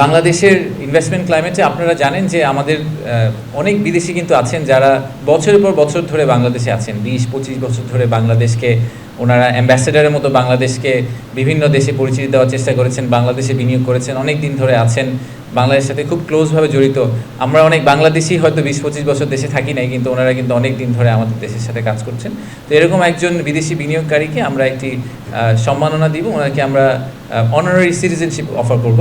বাংলাদেশের ইনভেস্টমেন্ট ক্লাইমেটে আপনারা জানেন যে আমাদের অনেক বিদেশি কিন্তু আছেন যারা বছরের পর বছর ধরে বাংলাদেশে আছেন, বিশ পঁচিশ বছর ধরে বাংলাদেশকে ওনারা অ্যাম্বাসেডারের মতো বাংলাদেশকে বিভিন্ন দেশে পরিচিতি দেওয়ার চেষ্টা করেছেন, বাংলাদেশে বিনিয়োগ করেছেন, অনেক দিন ধরে আছেন, বাংলাদেশের সাথে খুব ক্লোজভাবে জড়িত। আমরা অনেক বাংলাদেশি হয়তো বিশ পঁচিশ বছর দেশে থাকি নাই, কিন্তু ওনারা কিন্তু অনেক দিন ধরে আমাদের দেশের সাথে কাজ করছেন। তো এরকম একজন বিদেশি বিনিয়োগকারীকে আমরা একটি সম্মাননা দিব, ওনাকে আমরা অনারারি সিটিজেনশিপ অফার করব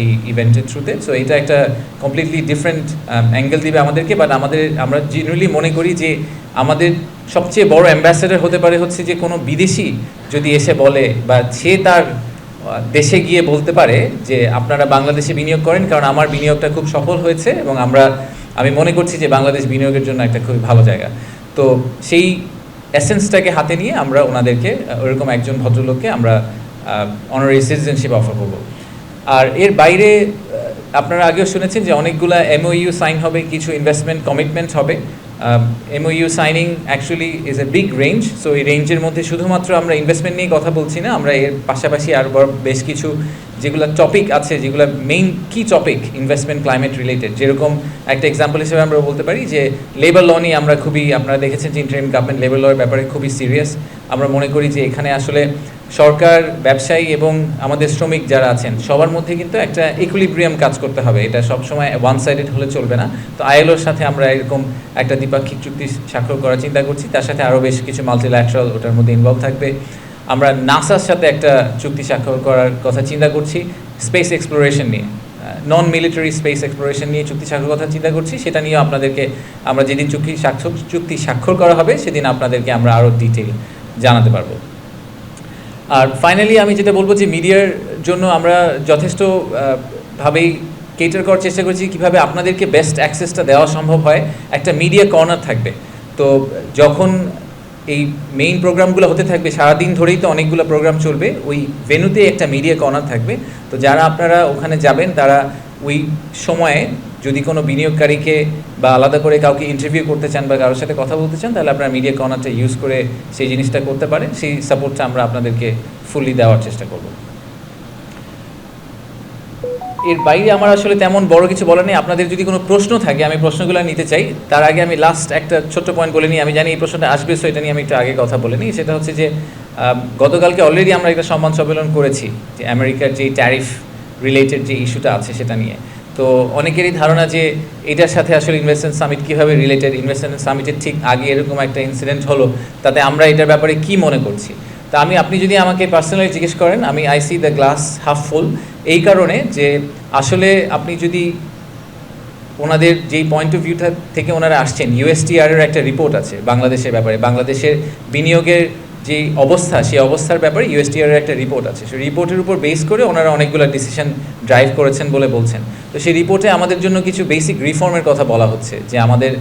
এই ইভেন্টের থ্রুতে সো এটা একটা কমপ্লিটলি ডিফারেন্ট অ্যাঙ্গেল দিবে আমাদেরকে বাট আমাদের, আমরা জেনারেলি মনে করি যে আমাদের সবচেয়ে বড় অ্যাম্বাসেডার হতে পারে হচ্ছে যে কোনো বিদেশি যদি এসে বলে বা সে তার দেশে গিয়ে বলতে পারে যে আপনারা বাংলাদেশে বিনিয়োগ করেন কারণ আমার বিনিয়োগটা খুব সফল হয়েছে এবং আমরা আমি মনে করছি যে বাংলাদেশ বিনিয়োগের জন্য একটা খুবই ভালো জায়গা। তো সেই এসেন্সটাকে হাতে নিয়ে আমরা ওনাদেরকে আহ, ওরকম একজন ভদ্রলোককে আমরা অনারি সিটিজেনশিপ অফার করব। আর এর বাইরে আপনারা আগেও শুনেছেন যে অনেকগুলা এমওইউ সাইন হবে কিছু ইনভেস্টমেন্ট কমিটমেন্ট হবে। MOU signing actually is a big range so এই রেঞ্জের মধ্যে শুধুমাত্র আমরা ইনভেস্টমেন্ট নিয়ে কথা বলছি না, আমরা এর পাশাপাশি বড় বেশ কিছু যেগুলো টপিক আছে, যেগুলো মেইন কি টপিক ইনভেস্টমেন্ট ক্লাইমেট রিলেটেড যেরকম একটা এক্সাম্পল হিসেবে আমরা বলতে পারি যে লেবার ল নিয়ে আমরা খুবই, আপনারা দেখেছেন যে ইন্টারিম গভর্নমেন্ট লেবার লয়ের ব্যাপারে খুবই সিরিয়াস আমরা মনে করি যে এখানে আসলে সরকার, ব্যবসায়ী এবং আমাদের শ্রমিক যারা আছেন, সবার মধ্যে কিন্তু একটা ইকুইলিব্রিয়াম কাজ করতে হবে। এটা সবসময় ওয়ান সাইডেড হলে চলবে না। তো আইএলওর সাথে আমরা এরকম একটা দ্বিপাক্ষিক চুক্তি স্বাক্ষর করার চিন্তা করছি। তার সাথে আরও বেশ কিছু মাল্টিল্যাটারাল ওটার মধ্যে ইনভলভ থাকবে। আমরা নাসার সাথে একটা চুক্তি স্বাক্ষর করার কথা চিন্তা করছি। স্পেস এক্সপ্লোরেশন নিয়ে। নন মিলিটারি স্পেস এক্সপ্লোরেশন নিয়ে চুক্তি স্বাক্ষর কথা চিন্তা করছি। সেটা নিয়েও আপনাদেরকে আমরা যেদিন চুক্তি স্বাক্ষর চুক্তি স্বাক্ষর করা হবে, সেদিন আপনাদেরকে আমরা আরও ডিটেল জানাতে পারব। আর ফাইনালি আমি যেটা বলব যে মিডিয়ার জন্য আমরা যথেষ্ট ভাবেই কেটার করার চেষ্টা করছি কীভাবে আপনাদেরকে বেস্ট অ্যাক্সেসটা দেওয়া সম্ভব হয়। একটা মিডিয়া কর্নার থাকবে। তো যখন এই মেইন প্রোগ্রামগুলো হতে থাকবে, সারাদিন ধরেই তো অনেকগুলো প্রোগ্রাম চলবে, ওই ভেনুতে একটা মিডিয়া কর্নার থাকবে। তো যারা আপনারা ওখানে যাবেন, তারা ওই সময়ে যদি কোনো বিনিয়োগকারীকে বা আলাদা করে কাউকে ইন্টারভিউ করতে চান বা কারোর সাথে কথা বলতে চান, তাহলে আপনারা মিডিয়া কর্নারটা ইউজ করে সেই জিনিসটা করতে পারেন। সেই সাপোর্টটা আমরা আপনাদেরকে ফুললি দেওয়ার চেষ্টা করব। এর বাইরে আমার আসলে তেমন বড় কিছু বলার নেই। আপনাদের যদি কোনো প্রশ্ন থাকে, আমি প্রশ্নগুলো নিতে চাই। তার আগে আমি লাস্ট একটা ছোট্ট পয়েন্ট বলে নিই। আমি জানি এই প্রশ্নটা আসবে সো এটা নিয়ে আমি একটু আগে কথা বলে নিই। সেটা হচ্ছে যে গতকালকে অলরেডি আমরা একটা সম্মান সম্মেলন করেছি যে আমেরিকার যে ট্যারিফ রিলেটেড যে ইস্যুটা আছে সেটা নিয়ে। তো অনেকেরই ধারণা যে এটার সাথে আসলে ইনভেস্টমেন্ট সামিট কীভাবে রিলেটেড ইনভেস্টমেন্ট সামিটের ঠিক আগে এরকম একটা ইনসিডেন্ট হলো, তাতে আমরা এটার ব্যাপারে কি মনে করছি? তা আমি, আপনি যদি আমাকে পার্সোনালি জিজ্ঞেস করেন, আমি I see the glass half full এই কারণে যে আসলে আপনি যদি ওনাদের যেই পয়েন্ট অফ ভিউটা থেকে ওনারা আসছেন ইউএসটিআর এর একটা রিপোর্ট আছে বাংলাদেশের ব্যাপারে, বাংলাদেশের বিনিয়োগের যে অবস্থা, সেই অবস্থার ব্যাপারে ইউএসটিআর এর একটা রিপোর্ট আছে। সেই রিপোর্টের উপর বেস করে ওনারা অনেকগুলো ডিসিশন ড্রাইভ করেছেন বলে বলছেন। তো সেই রিপোর্টে আমাদের জন্য কিছু বেসিক রিফর্মের কথা বলা হচ্ছে, যে আমাদের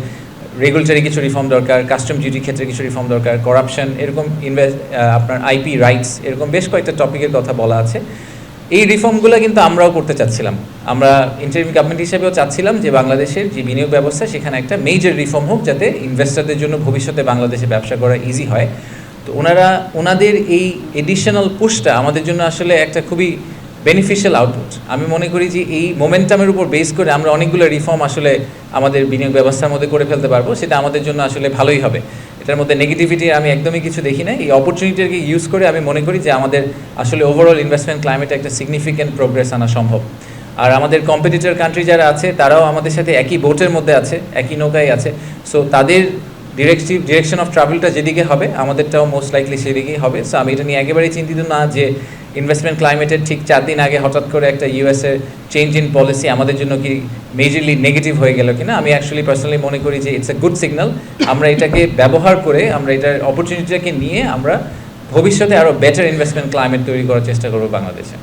রেগুলেটরি কিছু রিফর্ম দরকার কাস্টম ডিউটির ক্ষেত্রে কিছু রিফর্ম দরকার করাপশন এরকম ইনভেস্ট আপনার আইপি রাইটস এরকম বেশ কয়েকটা টপিকের কথা বলা আছে। এই রিফর্মগুলো কিন্তু আমরাও করতে চাচ্ছিলাম। আমরা ইন্টারিম গভর্নমেন্ট হিসেবেও চাচ্ছিলাম যে বাংলাদেশের যে বিনিয়োগ ব্যবস্থা, সেখানে একটা মেজর রিফর্ম হোক, যাতে ইনভেস্টারদের জন্য ভবিষ্যতে বাংলাদেশে ব্যবসা করা ইজি হয়। তো ওনারা, ওনাদের এই এডিশনাল পুশটা আমাদের জন্য আসলে একটা খুবই বেনিফিশিয়াল আউটপুট আমি মনে করি যে এই মোমেন্টামের উপর বেস করে আমরা অনেকগুলো রিফর্ম আসলে আমাদের বিনিয়োগ ব্যবস্থার মধ্যে করে ফেলতে পারব, সেটা আমাদের জন্য আসলে ভালোই হবে। এটার মধ্যে নেগেটিভিটি আমি একদমই কিছু দেখি না এই অপরচুনিটিকে ইউজ করে আমি মনে করি যে আমাদের আসলে ওভারঅল ইনভেস্টমেন্ট ক্লাইমেটে একটা সিগনিফিক্যান্ট প্রোগ্রেস আনা সম্ভব। আর আমাদের কম্পিটিটর কান্ট্রি যারা আছে, তারাও আমাদের সাথে একই বোটের মধ্যে আছে, একই নৌকায় আছে। সো তাদের ডিরেকটিভ ডিরেকশন অফ ট্রাভেলটা যেদিকে হবে, আমাদেরটাও মোস্ট লাইকলি সেদিকেই হবে। সো আমি এটা নিয়ে একেবারেই চিন্তিত না যে ইনভেস্টমেন্ট ক্লাইমেটের ঠিক চার দিন আগে হঠাৎ করে একটা ইউএসএ চেঞ্জ ইন পলিসি আমাদের জন্য কি মেজরলি নেগেটিভ হয়ে গেল কিনা, আমি অ্যাকচুয়ালি পার্সোনালি মনে করি যে ইটস এ গুড সিগন্যাল আমরা এটাকে ব্যবহার করে, আমরা এটার অপরচুনিটিটাকে নিয়ে আমরা ভবিষ্যতে আরও বেটার ইনভেস্টমেন্ট ক্লাইমেট তৈরি করার চেষ্টা করব বাংলাদেশে।